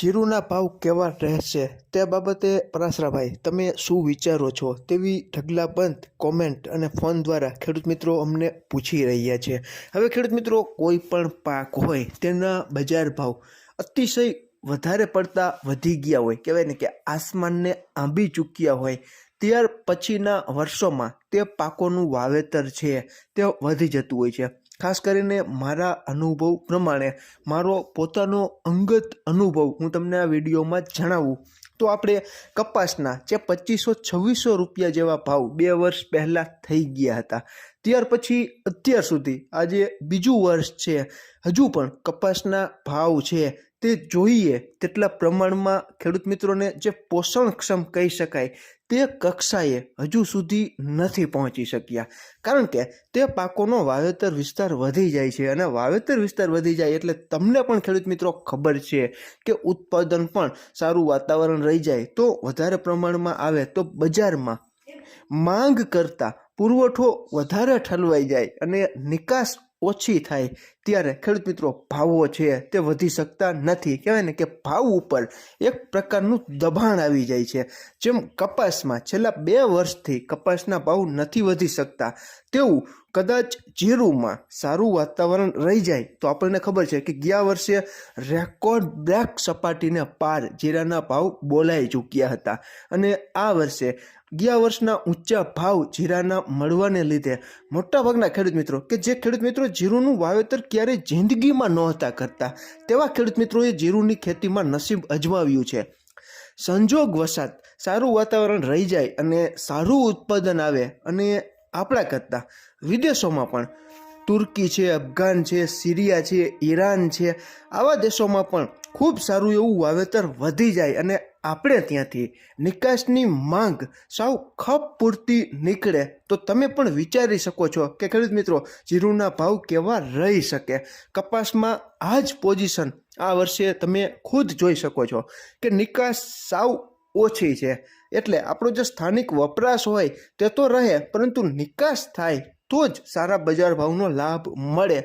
જીરુના ભાવ કેવા રહેશે તે બાબતે પરાસરાભાઈ તમે શું વિચારો છો? તેવી ઢગલાબંધ કોમેન્ટ અને ફોન દ્વારા ખેડૂત મિત્રો અમને પૂછી રહ્યા છે. હવે ખેડૂત મિત્રો, કોઈ પણ પાક હોય તેના બજાર ભાવ અતિશય વધારે પડતા વધી ગયા હોય. કહેવાય ને કે આસમાનને આંબી ચૂક્યા હોય. ત્યાર પછીના વર્ષોમાં તે પાકોનું વાવેતર છે તે વધી જતું હોય છે. ખાસ કરીને મારા અનુભવ પ્રમાણે, મારો પોતાનો અંગત અનુભવ હું તમને આ વિડીયોમાં જણાવું. તો આપણે કપાસના જે પચીસો છવ્વીસો રૂપિયા જેવા ભાવ બે વર્ષ પહેલાં થઈ ગયા હતા. ત્યાર પછી અત્યાર સુધી આજે બીજું વર્ષ છે. હજુ પણ કપાસના ભાવ છે તે જોઈએ તેટલા પ્રમાણમાં ખેડૂત મિત્રોને જે પોષણક્ષમ કહી શકાય તે કક્ષાએ હજુ સુધી નથી પહોંચી શક્યા. કારણ કે તે પાકોનો વાવેતર વિસ્તાર વધી જાય છે અને વાવેતર વિસ્તાર વધી જાય એટલે તમને પણ ખેડૂત મિત્રો ખબર છે કે ઉત્પાદન પણ સારું વાતાવરણ રહી જાય તો વધારે પ્રમાણમાં આવે તો બજારમાં માંગ કરતાં પુરવઠો વધારે ઠલવાઈ જાય અને નિકાસ ઓછી થાય, ત્યારે ખેડૂત મિત્રો ભાવો છે તે વધી શકતા નથી. કહેવાય ને કે ભાવ ઉપર એક પ્રકારનું દબાણ આવી જાય છે. જેમ કપાસમાં છેલ્લા બે વર્ષથી કપાસના ભાવ નથી વધી શકતા, તેવું કદાચ જીરુમાં સારું વાતાવરણ રહી જાય, તો આપણને ખબર છે કે ગયા વર્ષે રેકોર્ડ બ્રેક સપાટીને પાર જીરાના ભાવ બોલાઈ ચૂક્યા હતા. અને આ વર્ષે ગયા વર્ષના ઊંચા ભાવ જીરાના મળવાને લીધે મોટાભાગના ખેડૂત મિત્રો, કે જે ખેડૂત મિત્રો જીરુનું વાવેતર ક્યારેય જિંદગીમાં નહોતા કરતા, તેવા ખેડૂત મિત્રોએ જીરુની ખેતીમાં નસીબ અજમાવ્યું છે. સંજોગ વસાત સારું વાતાવરણ રહી જાય અને સારું ઉત્પાદન આવે અને આપણા કરતાં. વિદેશોમાં પણ તુર્કી છે, અફઘાન છે, સિરિયા છે, ઈરાન છે, આવા દેશોમાં પણ ખૂબ સારું એવું વાવેતર વધી જાય અને આપણે ત્યાંથી નિકાસની માંગ સાવ ખપ પૂરતી નીકળે. તો તમે પણ વિચારી શકો છો કે ખેડૂત મિત્રો, જીરુના ભાવ કેવા રહી શકે? કપાસમાં આ જ પોઝિશન આ વર્ષે તમે ખુદ જોઈ શકો છો કે નિકાસ સાવ ઓછી છે. એટલે આપણો જે સ્થાનિક વપરાશ હોય તે તો રહે, પરંતુ નિકાસ થાય તો જ સારા બજાર ભાવનો લાભ મળે.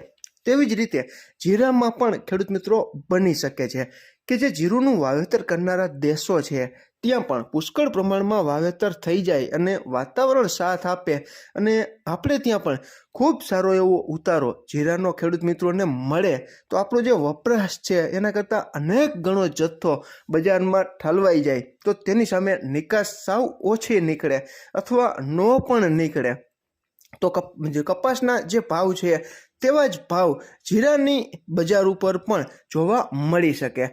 તેવી જ રીતે જીરામાં પણ ખેડૂત મિત્રો બની શકે છે કે જે જીરુનું વાવેતર કરનારા દેશો છે. ત્યાં પણ પુષ્કળ પ્રમાણમાં વાવેતર થઈ જાય અને વાતાવરણ સાથ આપે અને આપણે ત્યાં પણ ખૂબ સારો એવો ઉતારો જીરાનો ખેડૂત મિત્રોને મળે તો આપણો જે વપરાશ છે એના કરતાં અનેક ગણો જથ્થો બજારમાં ઠલવાઈ જાય તો તેની સામે નિકાસ સાવ ઓછી નીકળે અથવા ન પણ નીકળે. તો કપાસના જે ભાવ છે તેવા જ ભાવ જીરાની બજાર ઉપર પણ જોવા મળી શકે.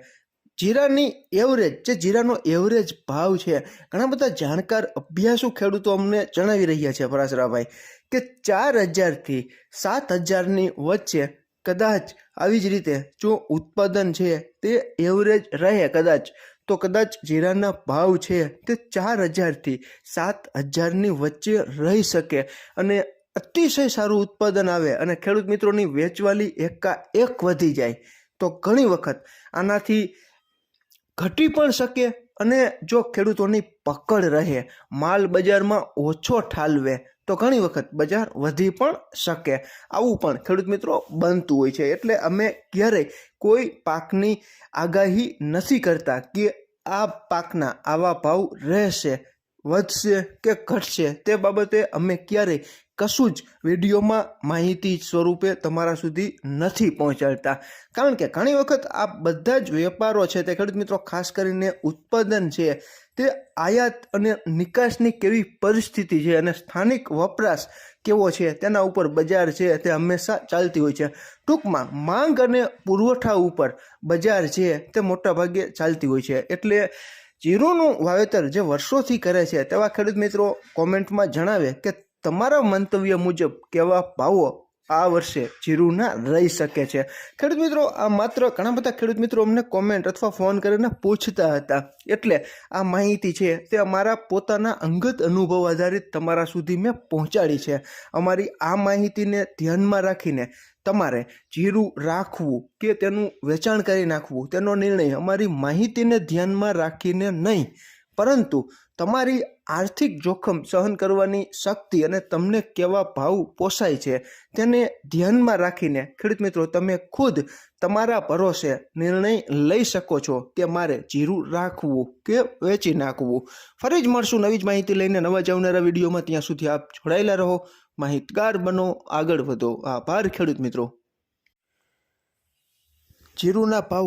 જીરાની એવરેજ જે જીરાનો એવરેજ ભાવ છે, ઘણા બધા જાણકાર, અભ્યાસુ ખેડૂતો અમને જણાવી રહ્યા છે પરાશરાભાઈ કે ચાર હજારથી સાત હજારની વચ્ચે કદાચ આવી જ રીતે જો ઉત્પાદન છે તે એવરેજ રહે કદાચ, તો કદાચ જીરાના ભાવ છે તે ચાર હજારથી સાત હજારની વચ્ચે રહી શકે અને અતિશય સારું ઉત્પાદન આવે અને ખેડૂત મિત્રોની વેચવાલી એકા એક વધી જાય, તો ઘણી વખત આનાથી ઘટી પણ શકે અને જો ખેડૂતોની પકડ રહે, માલ બજારમાં ઓછો ઠાલવે, તો ઘણી વખત બજાર વધી પણ શકે. આવું પણ ખેડૂત મિત્રો બનતું હોય છે. એટલે અમે ક્યારેય કોઈ પાકની આગાહી નથી કરતા કે આ પાકના આવા ભાવ રહેશે, વધશે કે ઘટશે. તે બાબતે અમે ક્યારેય કશું જ વિડીયોમાં માહિતી સ્વરૂપે તમારા સુધી નથી પહોંચાડતા. કારણ કે ઘણી વખત આ બધા જ વેપારો છે તે ખેડૂત મિત્રો, ખાસ કરીને ઉત્પાદન છે, તે આયાત અને નિકાસની કેવી પરિસ્થિતિ છે અને સ્થાનિક વપરાશ કેવો છે, તેના ઉપર બજાર છે તે હંમેશા ચાલતી હોય છે. ટૂંકમાં, માંગ અને પુરવઠા ઉપર બજાર છે તે મોટાભાગે ચાલતી હોય છે. એટલે જીરુનું વાવેતર જે વર્ષોથી કરે છે તેવા ખેડૂત મિત્રો કોમેન્ટમાં જણાવે કે તમારા મંતવ્ય મુજબ કેવા ભાવો આ વર્ષે જીરુના રહી શકે છે? ખેડૂત મિત્રો, આ માત્ર ઘણા બધા ખેડૂત મિત્રો અમને કોમેન્ટ અથવા ફોન કરીને પૂછતા હતા. એટલે આ માહિતી છે તે અમારા પોતાના અંગત અનુભવ આધારિત તમારા સુધી મેં પહોંચાડી છે. અમારી આ માહિતીને ધ્યાનમાં રાખીને તમારે જીરું રાખવું કે તેનું વેચાણ કરી નાખવું, તેનો નિર્ણય અમારી માહિતીને ધ્યાનમાં રાખીને નહીં પરંતુ તમારી આર્થિક જોખમ સહન કરવાની શક્તિ અને તમને કેવા ભાવ પોસાય છે તેને ધ્યાનમાં રાખીને, ખેડૂત મિત્રો, તમે ખુદ તમારા ભરોસે નિર્ણય લઈ શકો છો કે મારે જીરું રાખવું કે વેચી નાખવું. ફરી જ મળશું નવી જ માહિતી લઈને. નવા જ વિડીયોમાં ત્યાં સુધી આપ જોડાયેલા રહો. માહિતગાર બનો, આગળ વધો. આભાર ખેડૂત મિત્રો. જીરુના ભાવ